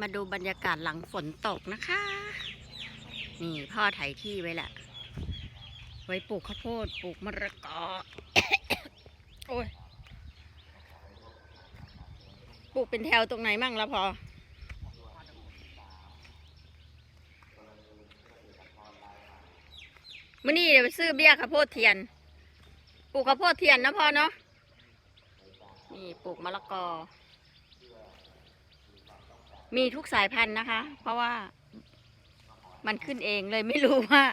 มาดูบรรยากาศหลังฝนตกนะคะ นี่พ่อไถที่ไว้แหละ ไว้ปลูกข้าวโพดปลูกมะระกอ โอ้ย ปลูกเป็นแถวตรงไหนมั่งละพอ มื่อนี้เดี๋ยวไปซื้อเบี้ยข้าวโพดเทียน ปลูกข้าวโพดเทียนนะพ่อเนาะ นี่ปลูกมะละกอ มีทุกสายพันธุ์นะคะ เพราะว่ามันขึ้นเองเลยไม่รู้ว่า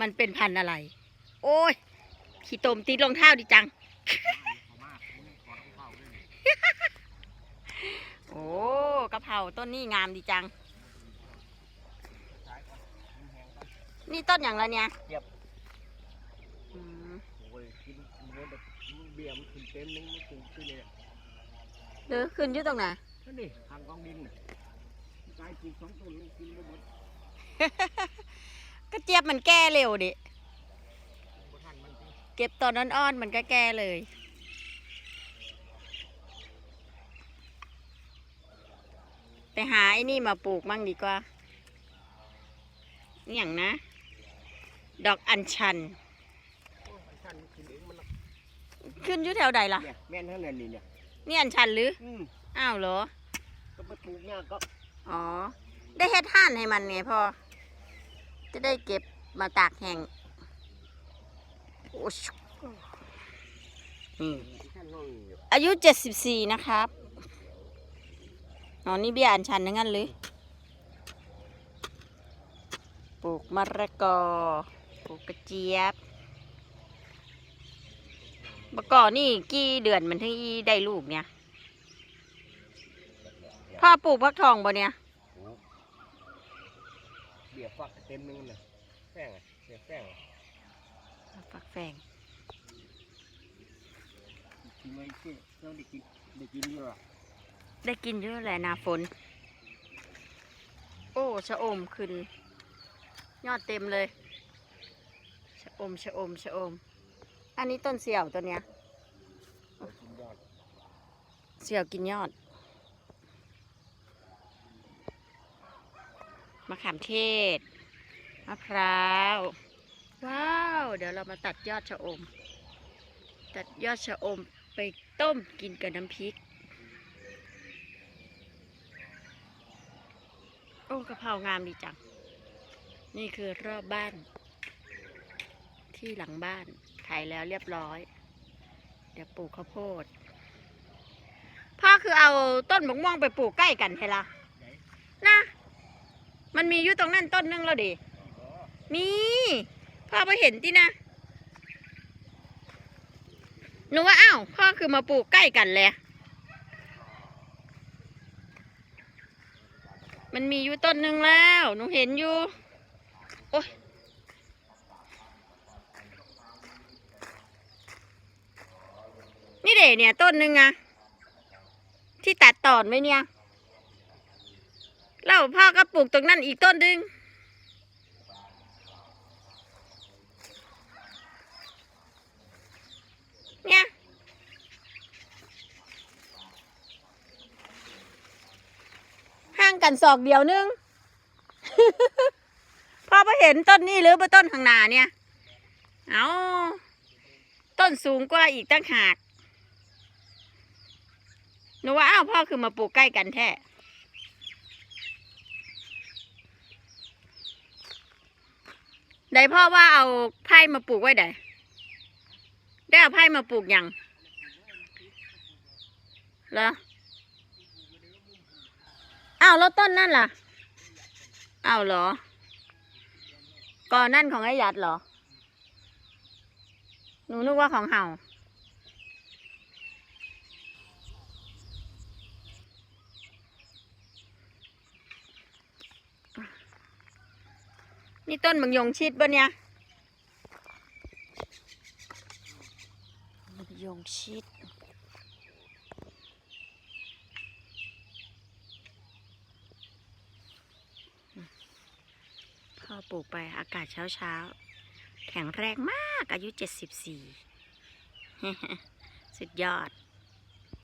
มันเป็นพันธุ์อะไร โอ้ยขี้ตมติดรองเท้าดิจัง โอ้กะเพราต้นนี้งามดีจัง นี่ต้นอย่างไรเนี่ยเจี๊ยบอืมโอ้ยกินเนื้อแบบเบียร์มันขึ้นเต็มนึงมันขึ้นขึ้นเลยหรือขึ้นอยู่ตรงไหน นั่นนี่ทางกองดินน่ะกายปลูกสองต้นเลยกินไม่หมดก็เจี๊ยบมันแก้เร็วดิ บ่ทันมันสิเก็บตอนอ่อนๆมันก็แก้เลย ไปหาไอ้นี่มาปลูกมั่งดีกว่านี่อย่างนะ ดอกอัญชัน โอ้ยมันทันมันขึ้นเองมันละขึ้นอยู่แถวใดล่ะ เนี่ยแม่นเท่านั้นนี่เนี่ย นี่อัญชันหรือ อืมอ้าวเหรอ ก็ไปปลูกเนี่ยก็อ๋อ ได้เฮ็ดห่านให้มันไงพ่อ จะได้เก็บมาตากแห้งโอ้ชนี่ท่านน้องอยู่อายุเจ็ดสิบสี่นะครับ อ๋อ นี่เบี้ยอัญชันทั้งนั้นเลย ปลูกมะระกอ ปลูกกระเจี๊ยบมะกอนี่กี่เดือนมันถึงอีได้ลูกเนี่ย พ่อปลูกพักทองบ่เนี่ยปลูกเบียร์ฟักเต็มนึงน่ะแป้งอะเบียร์แป้งอะฟักแฟงกินไม่เชื่อเราได้กินได้กินอยู่หรอได้กินเยอะแหละหนาฝน โอ้ชะอมขึ้น ยอดเต็มเลยชะอมชะอมชะอม อันนี้ต้นเสี่ยวตัวเนี้ยกินยอดเสี่ยวกินยอด มะขามเทศ มะพร้าว ว้าว เดี๋ยวเรามาตัดยอดชะอม ตัดยอดชะอมไปต้มกินกับน้ำพริก โอ้กะเพรางามดีจัง นี่คือรอบบ้าน ที่หลังบ้านถ่ายแล้วเรียบร้อย เดี๋ยวปลูกข้าวโพด พ่อคือเอาต้นมะม่วงไปปลูกใกล้กันใช่ละนะ มันมีอยู่ตรงนั้นต้นนึงแล้วดิมีพ่อไปเห็นที่นะหนูว่าอ้าวพ่อคือมาปลูกใกล้กันเลยมันมีอยู่ต้นหนึ่งแล้วหนูเห็นอยู่ โอ้ยนี่เด็เนี่ยต้นหนึ่งอะที่ตัดตอนไว้เนี่ย แล้วพ่อก็ปลูกตรงนั้นอีกต้นหนึ่งเนี่ย ห่างกันศอกเดียวนึง พ่อพอเห็นต้นนี้หรือว่าต้นข้างหน้าเนี่ย เอาต้นสูงกว่าอีกตั้งหากหนูว่าอ้าวพ่อคือมาปลูกใกล้กันแท้ ได้พ่อว่าเอาไผ่มาปลูกไว้ไดได้เอาไผ่มาปลูกยังเหรออ้าวแล้วต้นนั่นล่ะอ้าวเหรอก่อนนั่นของไอ้ยัดเหรอ หนูนึกว่าของเห่า นี่ต้นมะยงชิดปะเนี่ยมะยงชิด พ่อปลูกไปอากาศเช้าเช้า แข็งแรงมากอายุเจ็ดสิบสี่ สุดยอด